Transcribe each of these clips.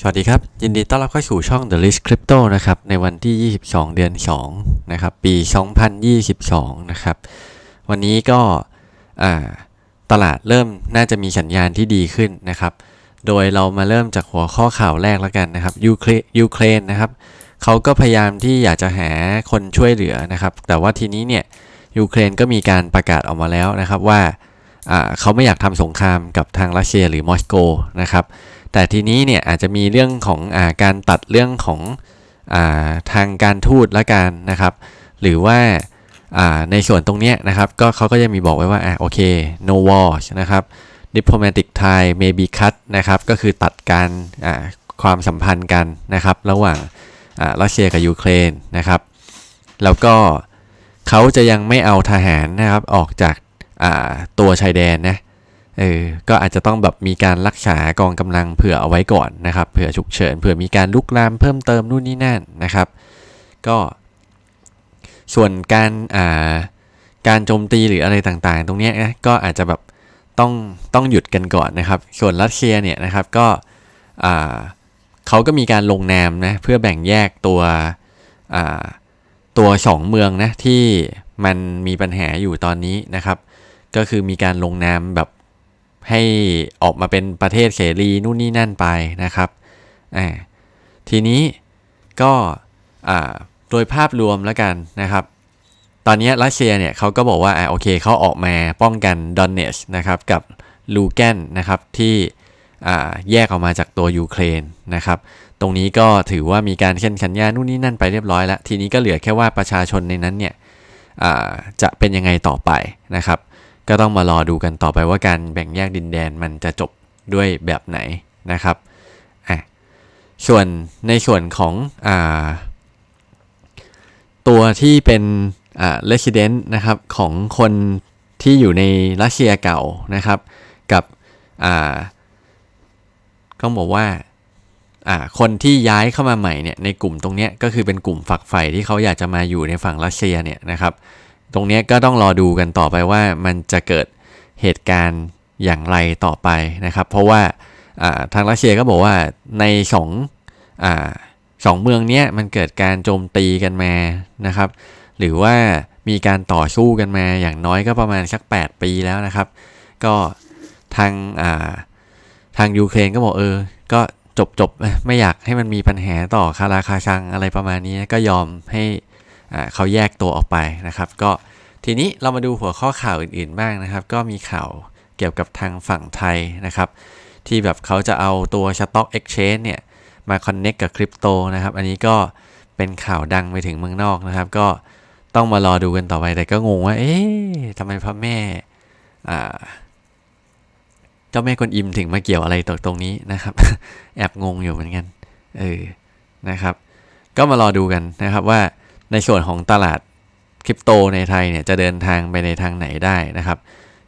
สวัสดีครับ ยินดีต้อนรับเข้าสู่ช่อง The List Crypto นะครับ ในวันที่ 22 เดือน 2 นะครับ ปี 2022 นะครับ วันนี้ก็ตลาดเริ่มน่าจะมีสัญญาณที่ดีขึ้นนะครับ โดยเรามาเริ่มจากหัวข้อข่าวแรกแล้วกันนะครับยูเครนนะครับเขาก็พยายามที่อยากจะหาคนช่วยเหลือนะครับ แต่ว่าทีนี้เนี่ยยูเครนก็มีการประกาศออกมาแล้วนะครับว่าอ่าเขาไม่อยากทำสงครามกับทางรัสเซียหรือมอสโกนะครับ แต่ทีนี้เนี่ยอาจจะมีเรื่องของอาการตัดเรื่องของอาทางการทูตละกันนะครับ หรือว่าาในส่วนตรงนี้นะครับก็เขาก็จะมีบอกไว้ว่าอะโอเค no war นะครับ diplomatic tie may be cut นะครับก็คือตัดการาความสัมพันธ์กันนะครับระหว่างรัสเซียกับยูเครนนะครับ แล้วก็เขาจะยังไม่เอาทหารนะครับออกจากาตัวชายแดนนะ เออ ก็อาจจะต้องแบบมีการรักษากองกำลังเผื่อเอาไว้ก่อนนะครับ เผื่อฉุกเฉิน เผื่อมีการลุกลามเพิ่มเติมนู่นนี่นั่นนะครับ ก็ ส่วนการอ่าการโจมตีหรืออะไรต่างๆ ตรงนี้นะก็อาจจะแบบต้องต้องหยุดกันก่อนนะครับ ส่วนรัสเซียเนี่ยนะครับก็เขาก็มีการลงนามนะเพื่อแบ่งแยกตัวตัวสองเมืองนะที่มันมีปัญหาอยู่ตอนนี้นะครับ ก็คือมีการลงนามแบบ ให้ออกมาเป็นประเทศเสรีนู่นนี่นั่นไปนะครับอ่าทีนี้ก็อ่าโดยภาพรวมแล้วกันนะครับ ตอนนี้รัสเซียเนี่ยเขาก็บอกว่าอ่าโอเคเขาออกมาป้องกันดอนเนสนะครับกับลูแกนนะครับที่แยกออกมาจากตัวยูเครนนะครับ ตรงนี้ก็ถือว่ามีการเซ็นสัญญานู่นนี่นั่นไปเรียบร้อยแล้ว ทีนี้ก็เหลือแค่ว่าประชาชนในนั้นเนี่ยจะเป็นยังไงต่อไปนะครับ ก็ต้องมารอดูกันต่อไปว่าการแบ่งแยกดินแดนมันจะจบด้วยแบบไหนนะครับอะส่วนในส่วนของอ่าตัวที่เป็นอ่า resident นะครับของคนที่อยู่ในรัสเซียเก่านะครับ กับอ่าต้องบอกว่าอ่าคนที่ย้ายเข้ามาใหม่เนี่ยในกลุ่มตรงเนี้ยก็คือเป็นกลุ่มฝักใฝ่ที่เขาอยากจะมาอยู่ในฝั่งรัสเซียเนี่ยนะครับ ตรงนี้ก็ต้องรอดูกันต่อไปว่ามันจะเกิดเหตุการณ์อย่างไรต่อไปนะครับ เพราะว่าทางรัสเซียก็บอกว่าในสองอสองเมืองนี้มันเกิดการโจมตีกันมานะครับ หรือว่ามีการต่อสู้กันมาอย่างน้อยก็ประมาณสัก 8 ปีแล้วนะครับ ก็ทางาทางยูเครนก็บอกเออ ก็จบจบไม่อยากให้มันมีปัญหาต่อคาราคาชังอะไรประมาณนี้ก็ยอมให้ เขาแยกตัวออกไปนะครับ ก็ทีนี้เรามาดูหัวข้อข่าวอื่นๆบ้างนะครับ ก็มีข่าวเกี่ยวกับทางฝั่งไทยนะครับ ที่แบบเขาจะเอาตัว Stock Exchange เนี่ย มา Connect กับคริปโตนะครับ อันนี้ก็เป็นข่าวดังไปถึงเมืองนอกนะครับ ก็ต้องมารอดูกันต่อไปแต่ก็งงว่า เอ๊ะทำไมพระแม่อ่าเจ้าแม่กวนอิมถึงมาเกี่ยวอะไรตรงตรงนี้นะครับ แอบงงอยู่เหมือนกัน เออนะครับ ก็มารอดูกันนะครับว่า ในส่วนของตลาดคริปโตในไทยเนี่ยจะเดินทางไปในทางไหนได้นะครับ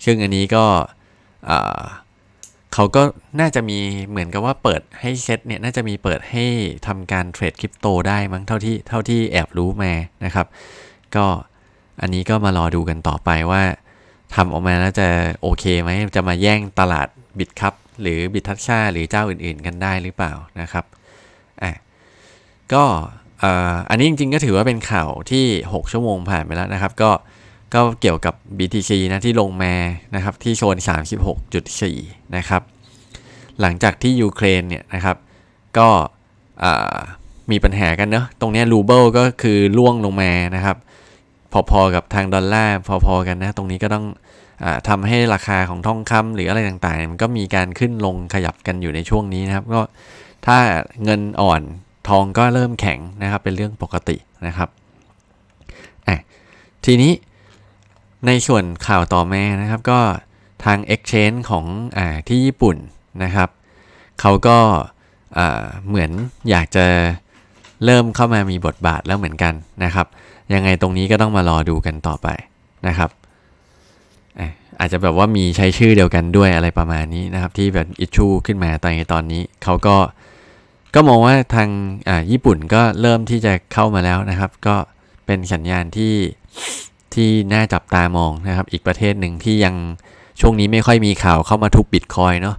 ซึ่งอันนี้ก็เขาก็น่าจะมีเหมือนกับว่าเปิดให้เซตเนี่ยน่าจะมีเปิดให้ทำการเทรดคริปโตได้มั้งเท่าที่เท่าที่แอบรู้มานะครับ ก็อันนี้ก็มารอดูกันต่อไปว่าทำออกมาแล้วจะโอเคไหมจะมาแย่งตลาดบิตคัพหรือบิตทัชชาหรือเจ้าอื่นๆกันได้หรือเปล่านะครับอะก็ อันนี้จริงๆก็ถือว่าเป็นข่าวที่ 6 ชั่วโมงผ่านไปแล้วนะครับ ก็ก็เกี่ยวกับ BTC นะที่ลงมานะครับที่โซน 36.4 นะครับ หลังจากที่ยูเครนเนี่ยนะครับ ก็มีปัญหากันเนอะตรงนี้รูเบิลก็คือล่วงลงมานะครับ พอๆกับทางดอลลาร์พอๆกันนะ ตรงนี้ก็ต้องอทำให้ราคาของทองคำหรืออะไรต่างๆ มันก็มีการขึ้นลงขยับกันอยู่ในช่วงนี้นะครับ ก็ถ้าเงินอ่อน ทองก็เริ่มแข็งนะครับ เป็นเรื่องปกตินะครับอะทีนี้ในส่วนข่าวต่อมานะครับ ก็ทาง Exchange ของอ่าที่ญี่ปุ่นนะครับเขาก็เหมือนอยากจะเริ่มเข้ามามีบทบาทแล้วเหมือนกันนะครับ ยังไงตรงนี้ก็ต้องมารอดูกันต่อไปนะครับอะอาจจะแบบว่ามีใช้ชื่อเดียวกันด้วยอะไรประมาณนี้นะครับ ที่แบบอิชชูขึ้นมาตอนในตอนนี้เขาก็ ก็มองว่าทางญี่ปุ่นก็เริ่มที่จะเข้ามาแล้วนะครับ ก็เป็นสัญญาณที่ที่น่าจับตามองนะครับ อีกประเทศหนึ่งที่ยังช่วงนี้ไม่ค่อยมีข่าวเข้ามาทุบบิตคอยเนาะ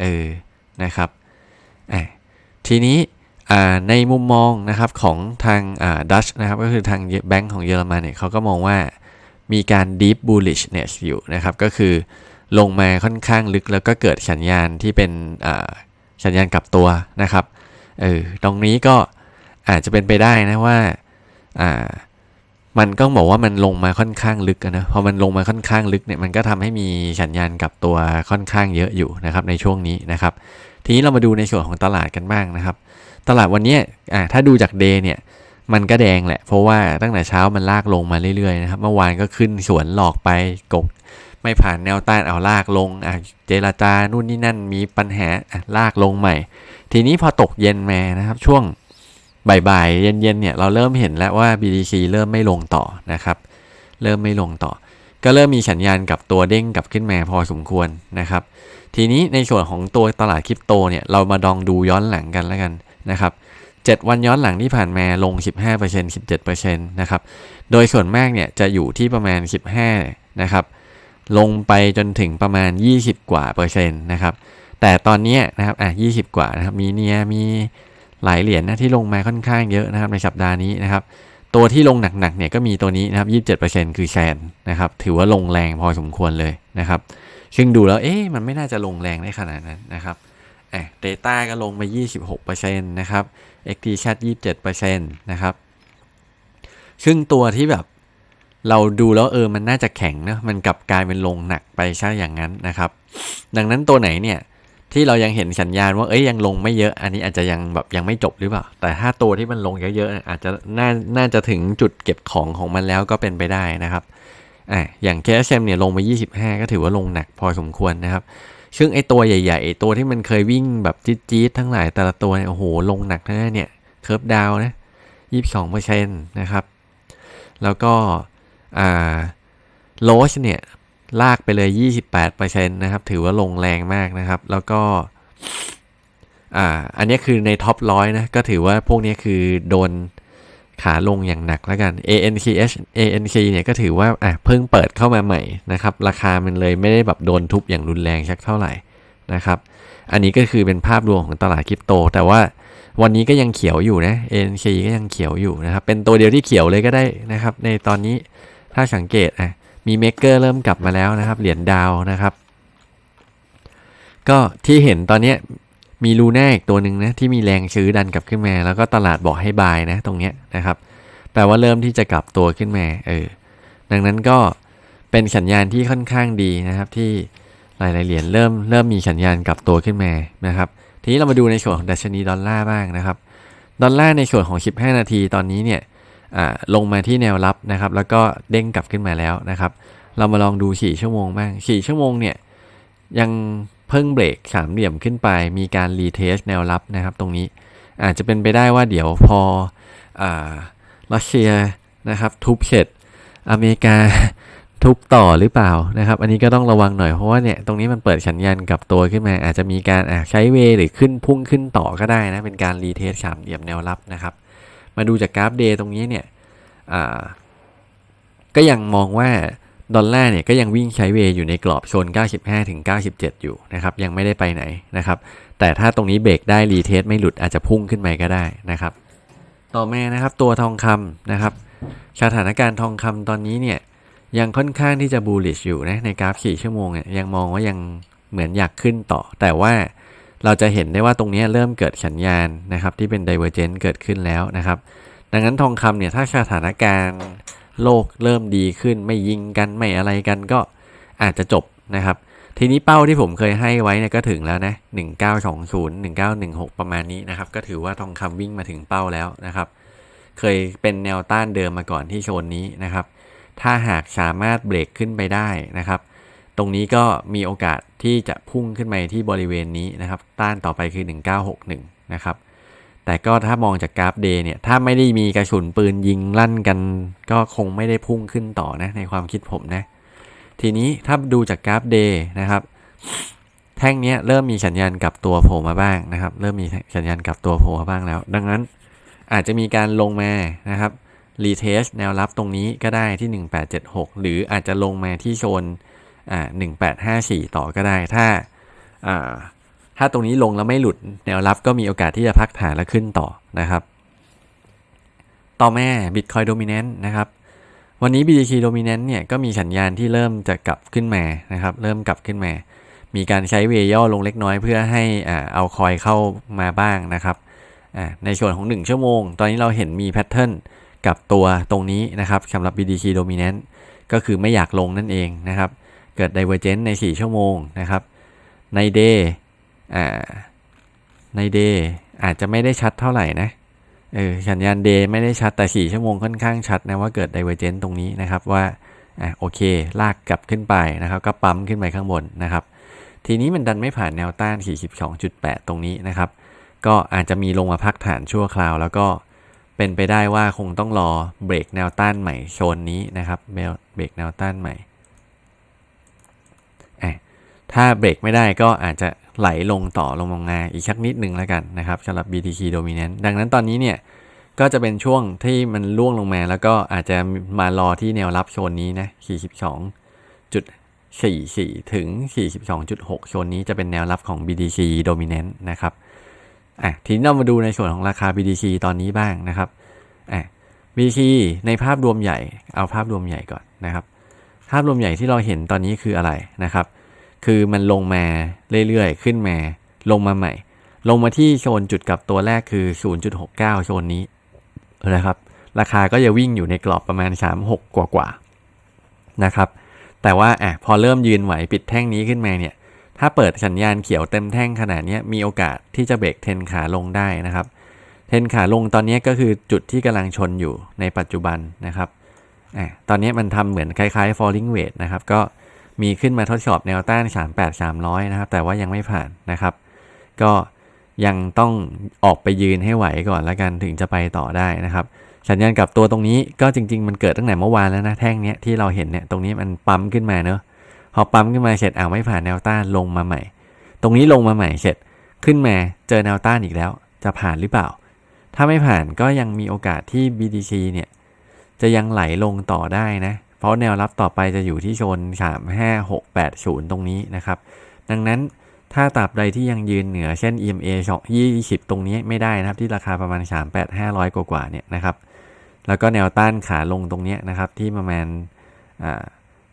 เออนะครับทีนี้ในมุมมองนะครับของทางดัชนะครับก็คือทางแบงก์ของเยอรมันเนี่ยเขาก็มองว่ามีการ deep bullishness อยู่นะครับ ก็คือลงมาค่อนข้างลึกแล้วก็เกิดสัญญาณที่เป็นสัญญาณกลับตัวนะครับ เออตรงนี้ก็อาจจะเป็นไปได้นะว่าอ่ามันก็บอกว่ามันลงมาค่อนข้างลึกนะพอมันลงมาค่อนข้างลึกเนี่ยมันก็ทำให้มีสัญญาณกับตัวค่อนข้างเยอะอยู่นะครับในช่วงนี้นะครับ ทีนี้เรามาดูในส่วนของตลาดกันบ้างนะครับ ตลาดวันนี้อ่าถ้าดูจากเดย์เนี่ยมันก็แดงแหละ เพราะว่าตั้งแต่เช้ามันลากลงมาเรื่อยๆนะครับ เมื่อวานก็ขึ้นสวนหลอกไปกบ ไม่ผ่านแนวต้านเอาลากลงอะเจราจานู่นนี่นั่นมีปัญหาอะลากลงใหม่ ทีนี้พอตกเย็นมานะครับ ช่วงบ่ายๆเย็นๆเนี่ยเราเริ่มเห็นแล้วว่า BTC เริ่มไม่ลงต่อนะครับ เริ่มไม่ลงต่อ ก็เริ่มมีสัญญาณกับตัวเด้งกลับขึ้นมาพอสมควรนะครับ ทีนี้ในส่วนของตัวตลาดคริปโตเนี่ยเรามาดองดูย้อนหลังกันแล้วกันนะครับ7 วันย้อนหลังที่ผ่านมาลง 15% 17%นะครับ โดยส่วนมากเนี่ยจะอยู่ที่ประมาณ 15 นะครับ ลงไปจนถึงประมาณ 20 กว่าเปอร์เซ็นต์นะครับ แต่ตอนนี้นะครับ อะ20กว่านะครับ มีเนียมีหลายเหรียญนะที่ลงมาค่อนข้างเยอะนะครับในสัปดาห์นี้นะครับ ตัวที่ลงหนักๆเนี่ยก็มีตัวนี้นะครับ27%คือแซนนะครับ ถือว่าลงแรงพอสมควรเลยนะครับ ซึ่งดูแล้ว เอ๊ะ มันไม่น่าจะลงแรงได้ขนาดนั้นนะครับอะเดต้าก็ลงไป 26%นะครับ XT Chat 27%นะครับ ซึ่งตัวที่แบบ เราดูแล้วเออมันน่าจะแข็งนะมันกลับกลายเป็นลงหนักไปใช่อย่างนั้นนะครับ ดังนั้นตัวไหนเนี่ยที่เรายังเห็นสัญญาณว่าเอ้ยยังลงไม่เยอะ อันนี้อาจจะยังแบบยังไม่จบหรือเปล่า แต่ถ้าตัวที่มันลงเยอะๆอาจจะน่าน่าจะถึงจุดเก็บของของมันแล้วก็เป็นไปได้นะครับอะอย่าง KSM เนี่ยลงไป25 ก็ถือว่าลงหนักพอสมควรนะครับ ซึ่งไอตัวใหญ่ๆตัวที่มันเคยวิ่งแบบจี๊ดๆทั้งหลายแต่ละตัวเนี่ยโอ้โหลงหนักทั้งนั้นเนี่ยเคิร์ฟดาวนะยี่สิบสองเปอร์เซ็นต์นะครับ แล้วก็ อ่าโลชเนี่ยลากไปเลย 28%นะครับ ถือว่าลงแรงมากนะครับ แล้วก็ อ่า อันนี้คือในท็อปร้อยนะ ก็ถือว่าพวกนี้คือโดนขาลงอย่างหนักแล้วกัน ANKH ANC เนี่ยก็ถือว่าอะเพิ่งเปิดเข้ามาใหม่นะครับ ราคามันเลยไม่ได้แบบโดนทุบอย่างรุนแรงสักเท่าไหร่นะครับ อันนี้ก็คือเป็นภาพรวมของตลาดคริปโต แต่ว่าวันนี้ก็ยังเขียวอยู่นะ ANC ก็ยังเขียวอยู่นะครับ เป็นตัวเดียวที่เขียวเลยก็ได้นะครับ ในตอนนี้ ถ้าสังเกตอะมีเมกเกอร์เริ่มกลับมาแล้วนะครับ เหรียญดาวนะครับ ก็ที่เห็นตอนนี้มีลูน่าอีกตัวหนึ่งนะที่มีแรงซื้อดันกลับขึ้นมา แล้วก็ตลาดบอกให้บายนะตรงเนี้ยนะครับ แปลว่าเริ่มที่จะกลับตัวขึ้นมาเออดังนั้นก็เป็นสัญญาณที่ค่อนข้างดีนะครับที่หลายๆเหรียญเริ่มเริ่มมีสัญญาณกลับตัวขึ้นมานะครับ ทีนี้เรามาดูในส่วนของดัชนีดอลลาร์บ้างนะครับ ดอลลาร์ในส่วนของ 15 นาทีตอนนี้เนี่ย ลงมาที่แนวรับนะครับ แล้วก็เด้งกลับขึ้นมาแล้วนะครับ เรามาลองดู 4 ชั่วโมงบ้าง 4 ชั่วโมงเนี่ยยังเพิ่งเบรกสามเหลี่ยมขึ้นไป มีการรีเทสแนวรับนะครับ ตรงนี้อาจจะเป็นไปได้ว่าเดี๋ยวพออรัสเซียนะครับ ทุบเสร็จอเมริกาทุบต่อหรือเปล่านะครับ อันนี้ก็ต้องระวังหน่อยเพราะว่าเนี่ยตรงนี้มันเปิดสัญญาณกับตัวขึ้นมา อาจจะมีการใช้เวหรือขึ้นพุ่งขึ้นต่อก็ได้นะเป็นการรีเทสสามเหลี่ยมแนวรับนะครับ มาดูจากกราฟเดย์ตรงนี้เนี่ยก็ยังมองว่าดอลลาร์เนี่ยก็ยังวิ่งใช้เวอยู่ในกรอบโซน 95ถึง97 อยู่นะครับ ยังไม่ได้ไปไหนนะครับ แต่ถ้าตรงนี้เบรกได้รีเทสไม่หลุดอาจจะพุ่งขึ้นไปก็ได้นะครับ ต่อมานะครับตัวทองคำนะครับ สถานการณ์ทองคำตอนนี้เนี่ยยังค่อนข้างที่จะ bullish อยู่นะในกราฟ 4 ชั่วโมงเนี่ยยังมองว่ายังเหมือนอยากขึ้นต่อ แต่ว่า เราจะเห็นได้ว่าตรงนี้เริ่มเกิดสัญญาณนะครับที่เป็น divergence เกิดขึ้นแล้วนะครับ ดังนั้นทองคำเนี่ยถ้าสถานการณ์โลกเริ่มดีขึ้นไม่ยิงกันไม่อะไรกันก็อาจจะจบนะครับ ทีนี้เป้าที่ผมเคยให้ไว้เนี่ยก็ถึงแล้วนะ 1920 1916 ประมาณนี้นะครับ ก็ถือว่าทองคำวิ่งมาถึงเป้าแล้วนะครับ เคยเป็นแนวต้านเดิมมาก่อนที่โซนนี้นะครับ ถ้าหากสามารถเบรกขึ้นไปได้นะครับ ตรงนี้ก็มีโอกาส ที่จะพุ่งขึ้นไปที่บริเวณนี้นะครับ ต้านต่อไปคือ 1961 นะครับ แต่ก็ถ้ามองจากกราฟเดย์เนี่ย ถ้าไม่ได้มีกระสุนปืนยิงลั่นกัน ก็คงไม่ได้พุ่งขึ้นต่อนะในความคิดผมนะ ทีนี้ถ้าดูจากกราฟเดย์นะครับ แท่งนี้เริ่มมีสัญญาณกลับตัวโผล่มาบ้างนะครับ เริ่มมีสัญญาณกลับตัวโผล่มาบ้างแล้ว ดังนั้นอาจจะมีการลงมานะครับรีเทสแนวรับตรงนี้ก็ได้ที่ 1876 หรืออาจจะลงมาที่โซน อ่า1854ต่อก็ได้ถ้าอ่าถ้าตรงนี้ลงแล้วไม่หลุดแนวรับก็มีโอกาสที่จะพักฐานแล้วขึ้นต่อนะครับ ต่อแมา Bitcoin Dominant นะครับ วันนี้ BTC Dominant เนี่ยก็มีสัญญาณที่เริ่มจะกลับขึ้นมานะครับ เริ่มกลับขึ้นมา มีการใช้เวย่อลงเล็กน้อยเพื่อให้อ่าเอาคอยเข้ามาบ้างนะครับอ่าในส่วนของ 1 ชั่วโมง ตอนนี้เราเห็นมีแพทเทิร์นกับตัวตรงนี้นะครับสำหรับ BTC Dominant ก็คือไม่อยากลงนั่นเองนะครับ เกิด Divergence ใน 4 ชั่วโมงนะครับ ใน Day อ่า ใน Day อาจจะไม่ได้ชัดเท่าไหร่นะ เออ สัญญาณ Day ไม่ได้ชัดแต่ 4 ชั่วโมงค่อนข้างชัดนะว่าเกิด Divergence ตรงนี้นะครับว่า อะโอเค ลากกลับขึ้นไปนะครับ ก็ปั๊มขึ้นไปข้างบนนะครับ ทีนี้มันดันไม่ผ่านแนวต้าน 42.8 ตรงนี้นะครับ ก็อาจจะมีลงมาพักฐานชั่วคราว แล้วก็เป็นไปได้ว่าคงต้องรอเบรกแนวต้านใหม่โซนนี้นะครับ เบรกแนวต้านใหม่ ถ้าเบรกไม่ได้ก็อาจจะไหลลงต่อลงมางาอีกชักนิดหนึ่งแล้วกันนะครับสำหรับ BTC Dominant ดังนั้นตอนนี้เนี่ยก็จะเป็นช่วงที่มันล่วงลงมา แล้วก็อาจจะมารอที่แนวรับโซนนี้นะ 42.44 ถึง 42.6 โซนนี้จะเป็นแนวรับของ BTC Dominant นะครับอะทีนี้เรามาดูในส่วนของราคา BTC ตอนนี้บ้างนะครับอะ BTC ในภาพรวมใหญ่เอาภาพรวมใหญ่ก่อนนะครับ ภาพรวมใหญ่ที่เราเห็นตอนนี้คืออะไรนะครับ คือมันลงมาเรื่อยๆ ขึ้นมา ลงมาใหม่ ลงมาที่โซนจุดกลับตัวแรกคือ 0.69 โซนนี้นะครับ ราคาก็จะวิ่งอยู่ในกรอบประมาณ 36 กว่ากว่าๆนะครับ แต่ว่าอะพอเริ่มยืนไหวปิดแท่งนี้ขึ้นมาเนี่ย ถ้าเปิดสัญญาณเขียวเต็มแท่งขนาดนี้มีโอกาสที่จะเบรกเทนขาลงได้นะครับ เทนขาลงตอนนี้ก็คือจุดที่กำลังชนอยู่ในปัจจุบันนะครับอะตอนนี้มันทำเหมือนคล้ายๆ falling wedge นะครับ ก็ มีขึ้นมาทดสอบแนวต้าน 38 300 นะครับ แต่ว่ายังไม่ผ่านนะครับ ก็ยังต้องออกไปยืนให้ไหวก่อนแล้วกันถึงจะไปต่อได้นะครับ สัญญาณกลับตัวตรงนี้ก็จริง ๆ มันเกิดตั้งแต่เมื่อวานแล้วนะแท่งเนี้ยที่เราเห็นเนี่ยตรงนี้มันปั๊มขึ้นมาเนอะพอปั๊มขึ้นมาเสร็จอ่าไม่ผ่านแนวต้านลงมาใหม่ ตรงนี้ลงมาใหม่เสร็จขึ้นมาเจอแนวต้านอีกแล้ว จะผ่านหรือเปล่า ถ้าไม่ผ่านก็ยังมีโอกาสที่ BTC เนี่ยจะยังไหลลงต่อได้นะ เพราะแนวรับต่อไปจะอยู่ที่โซน3 5 6 8 0 ตรงนี้นะครับ ดังนั้นถ้าตราบใดที่ยังยืนเหนือเช่น EMA 20 ตรงนี้ไม่ได้นะครับ ที่ราคาประมาณ 3 8 500 กว่าๆเนี่ยนะครับ แล้วก็แนวต้านขาลงตรงนี้นะครับที่ประมาณ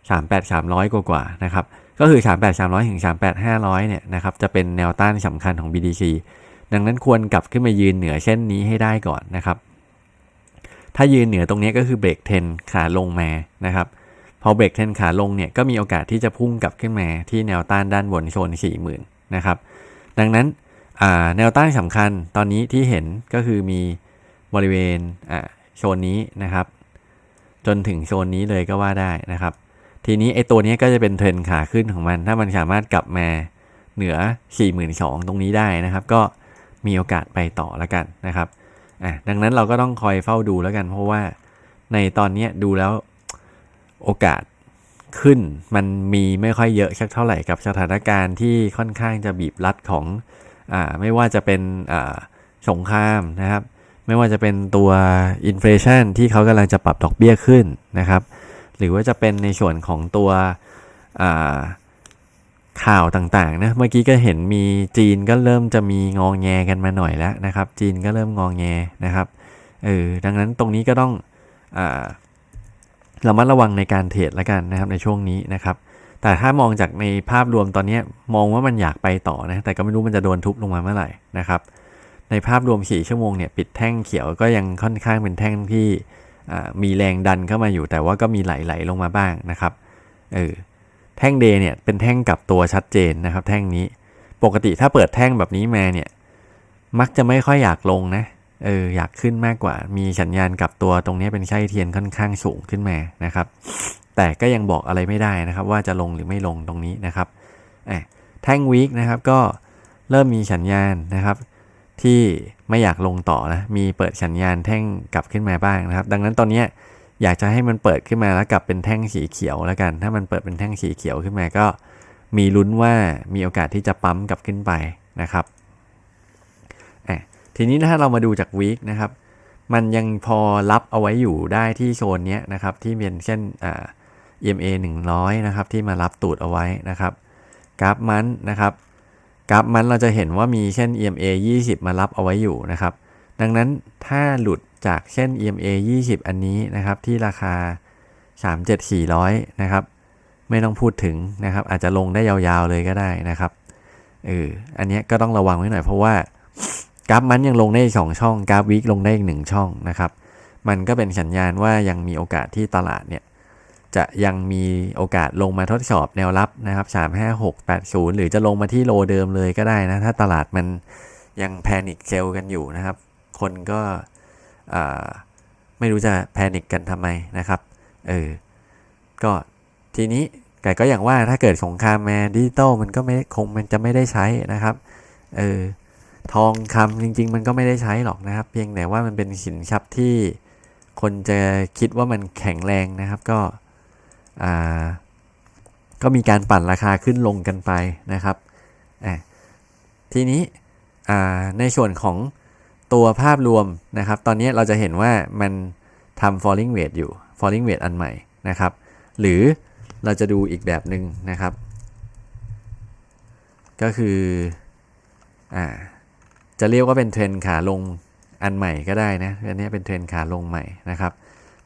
38 300 กว่าๆนะครับ ก็คือ 38 300 ถึง 38 500 เนี่ยนะครับจะเป็นแนวต้านสำคัญของ BTC ดังนั้นควรกลับขึ้นมายืนเหนือเช่นนี้ให้ได้ก่อนนะครับ ถ้ายืนเหนือตรงนี้ก็คือเบรกเทนขาลงมานะครับพอเบรกเทนขาลงเนี่ยก็มีโอกาสที่จะพุ่งกลับขึ้นมาที่แนวต้านด้านบนโซน40,000นะครับดังนั้นแนวต้านสำคัญตอนนี้ที่เห็นก็คือมีบริเวณโซนนี้นะครับ จนถึงโซนนี้เลยก็ว่าได้นะครับ ทีนี้ไอ้ตัวนี้ก็จะเป็นเทรนขาขึ้นของมัน ถ้ามันสามารถกลับมาเหนือ 42,000 ตรงนี้ได้นะครับ ก็มีโอกาสไปต่อแล้วกันนะครับ อะดังนั้นเราก็ต้องคอยเฝ้าดูแล้วกัน เพราะว่าในตอนนี้ดูแล้วโอกาสขึ้นมันมีไม่ค่อยเยอะสักเท่าไหร่กับสถานการณ์ที่ค่อนข้างจะบีบรัดของอ่าไม่ว่าจะเป็นอ่าสงครามนะครับ ไม่ว่าจะเป็นตัวอินฟลชันที่เขากำลังจะปรับดอกเบี้ยขึ้นนะครับ หรือว่าจะเป็นในส่วนของตัว ข่าวต่างๆนะเมื่อกี้ก็เห็นมีจีนก็เริ่มจะมีงองแงกันมาหน่อยแล้วนะครับ จีนก็เริ่มงองแงนะครับเออดังนั้นตรงนี้ก็ต้องอระมัดระวังในการเทรดแล้วกันนะครับในช่วงนี้นะครับ แต่ถ้ามองจากในภาพรวมตอนนี้มองว่ามันอยากไปต่อนะแต่ก็ไม่รู้มันจะโดนทุบลงมาเมื่อไหร่นะครับ ในภาพรวม 4 ชั่วโมงเนี่ยปิดแท่งเขียวก็ยังค่อนข้างเป็นแท่งที่มีแรงดันเข้ามาอยู่ แต่ว่าก็มีไหลๆลงมาบ้างนะครับเออ แท่งเดย์เนี่ยเป็นแท่งกลับตัวชัดเจนนะครับ แท่งนี้ปกติถ้าเปิดแท่งแบบนี้มาเนี่ย มักจะไม่ค่อยอยากลงนะเอออยากขึ้นมากกว่า มีสัญญาณกลับตัวตรงนี้เป็นไส้เทียนค่อนข้างสูงขึ้นมานะครับ แต่ก็ยังบอกอะไรไม่ได้นะครับ ว่าจะลงหรือไม่ลงตรงนี้นะครับแท่งวีคนะครับก็เริ่มมีสัญญาณนะครับ ที่ไม่อยากลงต่อนะมีเปิดสัญญาณแท่งกลับขึ้นมาบ้างนะครับ ดังนั้นตอนนี้ อยากจะให้มันเปิดขึ้นมาแล้วกลับเป็นแท่งสีเขียวแล้วกัน ถ้ามันเปิดเป็นแท่งสีเขียวขึ้นมาก็มีลุ้นว่ามีโอกาสที่จะปั๊มกลับขึ้นไปนะครับทีนี้ถ้าเรามาดูจากวีคนะครับ มันยังพอรับเอาไว้อยู่ได้ที่โซนนี้นะครับ ที่เป็นเช่นอ่า EMA 100 นะครับ ที่มารับตูดเอาไว้นะครับ กราฟมันนะครับ กราฟมันเราจะเห็นว่ามีเส้น EMA 20 มารับเอาไว้อยู่นะครับ ดังนั้นถ้าหลุด จากเส้น EMA 20 อันนี้นะครับที่ราคา 37400 นะครับ ไม่ต้องพูดถึงนะครับ อาจจะลงได้ยาวๆเลยก็ได้นะครับเอออันนี้ก็ต้องระวังไว้หน่อยเพราะว่ากราฟมันยังลงได้อีกสองช่องกราฟวิกลงได้อีกหนึ่งช่องนะครับ มันก็เป็นสัญญาณว่ายังมีโอกาสที่ตลาดเนี่ยจะยังมีโอกาสลงมาทดสอบแนวรับนะครับ3 5 6 8 0 หรือจะลงมาที่โลเดิมเลยก็ได้นะ ถ้าตลาดมันยังแพนิคเซลกันอยู่นะครับ คนก็ ไม่รู้จะแพนิคกันทำไมนะครับ เออ ก็ทีนี้แต่ก็อย่างว่าถ้าเกิดสงครามแมดิจิตอลมันก็ไม่คงมันจะไม่ได้ใช้นะครับ เออทองคำจริง ๆ มันก็ไม่ได้ใช้หรอกนะครับ เพียงแต่ว่ามันเป็นสินทรัพย์ที่คนจะคิดว่ามันแข็งแรงนะครับ ก็อ่าก็มีการปั่นราคาขึ้นลงกันไปนะครับทีนี้อ่าในส่วนของ ตัวภาพรวมนะครับ ตอนนี้เราจะเห็นว่ามันทำ falling wedge อยู่ falling wedge อันใหม่นะครับ หรือเราจะดูอีกแบบหนึ่งนะครับ ก็คืออ่าจะเรียกว่าเป็นเทรนขาลงอันใหม่ก็ได้นะอันนี้เป็นเทรนขาลงใหม่นะครับ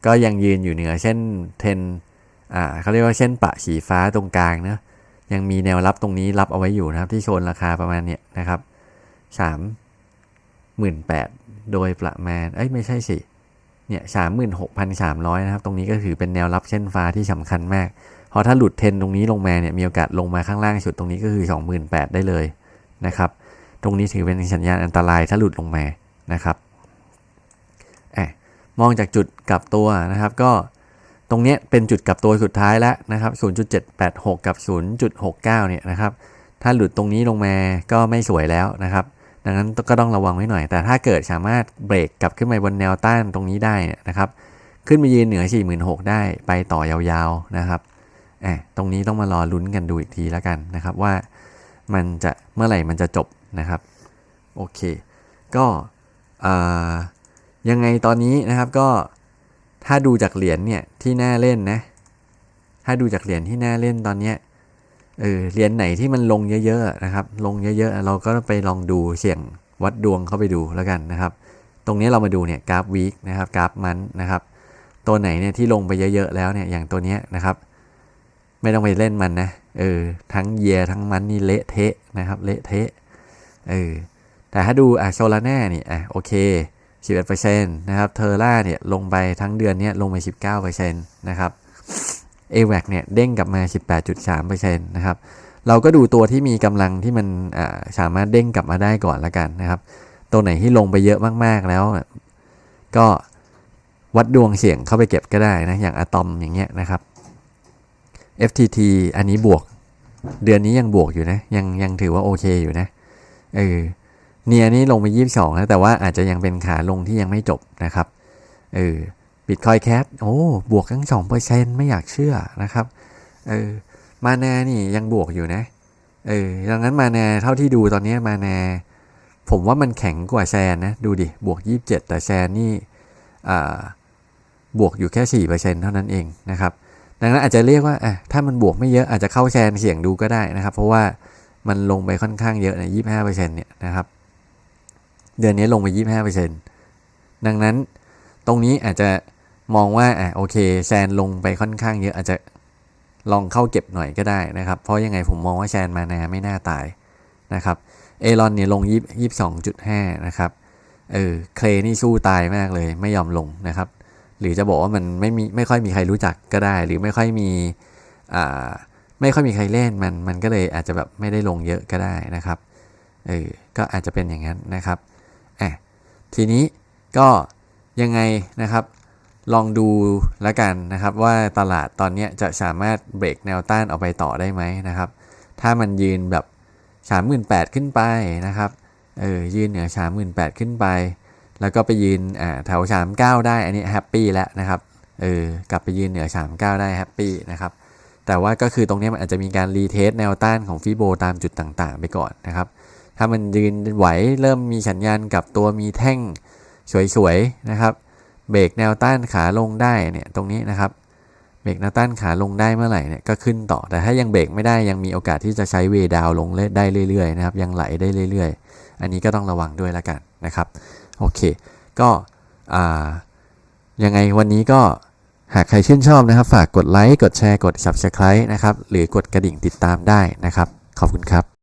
ก็ยังยืนอยู่เหนือเช่นเทรนอ่าเขาเรียกว่าเช่นปะสีฟ้าตรงกลางเนะยังมีแนวรับตรงนี้รับเอาไว้อยู่นะครับ ที่โซนราคาประมาณเนี้ยนะครับสามหมื่นแปดโดยประมาณ เอ้ยไม่ใช่สิ เนี่ยสามหมื่นหกพันสามร้อยนะครับ ตรงนี้ก็ถือเป็นแนวรับเช่นฟ้าที่สำคัญมาก เพราะถ้าหลุดเทนตรงนี้ลงมาเนี่ยมีโอกาสลงมาข้างล่างสุดตรงนี้ก็คือสองหมื่นแปดได้เลยนะครับ ตรงนี้ถือเป็นสัญญาณอันตรายถ้าหลุดลงมานะครับอะมองจากจุดกลับตัวนะครับก็ตรงเนี้ยเป็นจุดกลับตัวสุดท้ายแล้วนะครับ 0.786 กับ 0.69 เนี่ยนะครับ ถ้าหลุดตรงนี้ลงมาก็ไม่สวยแล้วนะครับ ดังนั้นก็ต้องระวังไว้หน่อย แต่ถ้าเกิดสามารถเบรกกลับขึ้นไปบนแนวต้านตรงนี้ได้นะครับ ขึ้นมายืนเหนือ 46,000 ได้ไปต่อยาวๆนะครับแอบตรงนี้ต้องมารอลุ้นกันดูอีกทีแล้วกันนะครับว่ามันจะเมื่อไหร่มันจะจบนะครับโอเค ก็ยังไงตอนนี้นะครับก็ถ้าดูจากเหรียญเนี่ยที่น่าเล่นนะถ้าดูจากเหรียญที่น่าเล่นตอนเนี้ย เออเหรียญไหนที่มันลงเยอะๆนะครับ ลงเยอะๆ เราก็ไปลองดูเสี่ยงวัดดวงเข้าไปดูแล้วกันนะครับ ตรงนี้เรามาดูเนี่ยกราฟวีคนะครับกราฟมันนะครับ ตัวไหนเนี่ยที่ลงไปเยอะๆแล้วเนี่ยอย่างตัวเนี้ยนะครับ ไม่ต้องไปเล่นมันนะเออทั้งเยียทั้งมันนี่เละเทะนะครับเละเทะเออแต่ถ้าดูอะโซลาร่านี่อะโอเค 11%นะครับเทอร่าเนี่ยลงไปทั้งเดือนเนี้ยลงไป 19%นะครับ a w a c เนี่ยเด้งกลับมา 18.3%นะครับ เราก็ดูตัวที่มีกำลังที่มันสามารถเด้งกลับมาได้ก่อนละกันนะครับ ตัวไหนที่ลงไปเยอะมากๆแล้ว ก็วัดดวงเสี่ยงเข้าไปเก็บก็ได้นะ อย่างอะตอมอย่างเงี้ยนะครับ FTT อันนี้บวก เดือนนี้ยังบวกอยู่นะ ยังยังถือว่าโอเคอยู่นะ เออ เนียนี่ลงไป 22แล้วแต่ว่าอาจจะยังเป็นขาลงที่ยังไม่จบนะครับ เออ บิตคอยแคทโอ้ บวกทั้ง2เปอร์เซ็นไม่อยากเชื่อนะครับ เออ มาแนานี่ยังบวกอยู่นะ เออ ดังนั้นมาแนาเท่าที่ดูตอนนี้มาแนาผมว่ามันแข็งกว่าแซนนะ ดูดิ บวก 27 แต่แซนนี่อ่าบวกอยู่แค่ 4%เท่านั้นเองนะครับ ดังนั้นอาจจะเรียกว่าอะถ้ามันบวกไม่เยอะอาจจะเข้าแซนเสี่ยงดูก็ได้นะครับ เพราะว่ามันลงไปค่อนข้างเยอะนะ25%เนี่ยนะครับ เดือนนี้ลงไป 25%ดังนั้นตรงนี้อาจจะ มองว่าอะโอเคแซนลงไปค่อนข้างเยอะอาจจะลองเข้าเก็บหน่อยก็ได้นะครับ เพราะยังไงผมมองว่าแซนมานาไม่น่าตายนะครับเอรอนเนี่ยลงยี่สองจุดห้านะครับเออเคลนี่สู้ตายมากเลยไม่ยอมลงนะครับ หรือจะบอกว่ามันไม่มีไม่ค่อยมีใครรู้จักก็ได้ หรือไม่ค่อยมีอ่าไม่ค่อยมีใครเล่นมันมันก็เลยอาจจะแบบไม่ได้ลงเยอะก็ได้นะครับเออก็อาจจะเป็นอย่างนั้นนะครับอะทีนี้ก็ยังไงนะครับ ลองดูแล้วกันนะครับว่าตลาดตอนนี้จะสามารถเบรกแนวต้านออกไปต่อได้ไหมนะครับ ถ้ามันยืนแบบ 38,000 ขึ้นไปนะครับเออยืนเหนือ38,000 ขึ้นไป แล้วก็ไปยืนอ่าแถว 39 ได้อันนี้แฮปปี้แล้วนะครับเออกลับไปยืนเหนือ 39 ได้แฮปปี้นะครับแต่ว่าก็คือตรงนี้มันอาจจะมีการรีเทสแนวต้านของฟิโบตามจุดต่างๆ ไปก่อนนะครับ ถ้ามันยืนไหวเริ่มมีสัญญาณกับตัวมีแท่งสวยๆนะครับ เบรกแนวต้านขาลงได้เนี่ยตรงนี้นะครับเบรกหน้าต้านขาลงได้เมื่อไหร่เนี่ยก็ขึ้นต่อแต่ถ้ายังเบรกไม่ได้ยังมีโอกาสที่จะใช้เวดาวลงได้เรื่อยๆนะครับยังไหลได้เรื่อย ๆ อันนี้ก็ต้องระวังด้วยละกันนะครับโอเค ก็อ่ายังไงวันนี้ก็หากใครชื่นชอบนะครับ ฝากกดไลค์กดแชร์กด subscribe นะครับหรือกดกระดิ่งติดตามได้นะครับ ขอบคุณครับ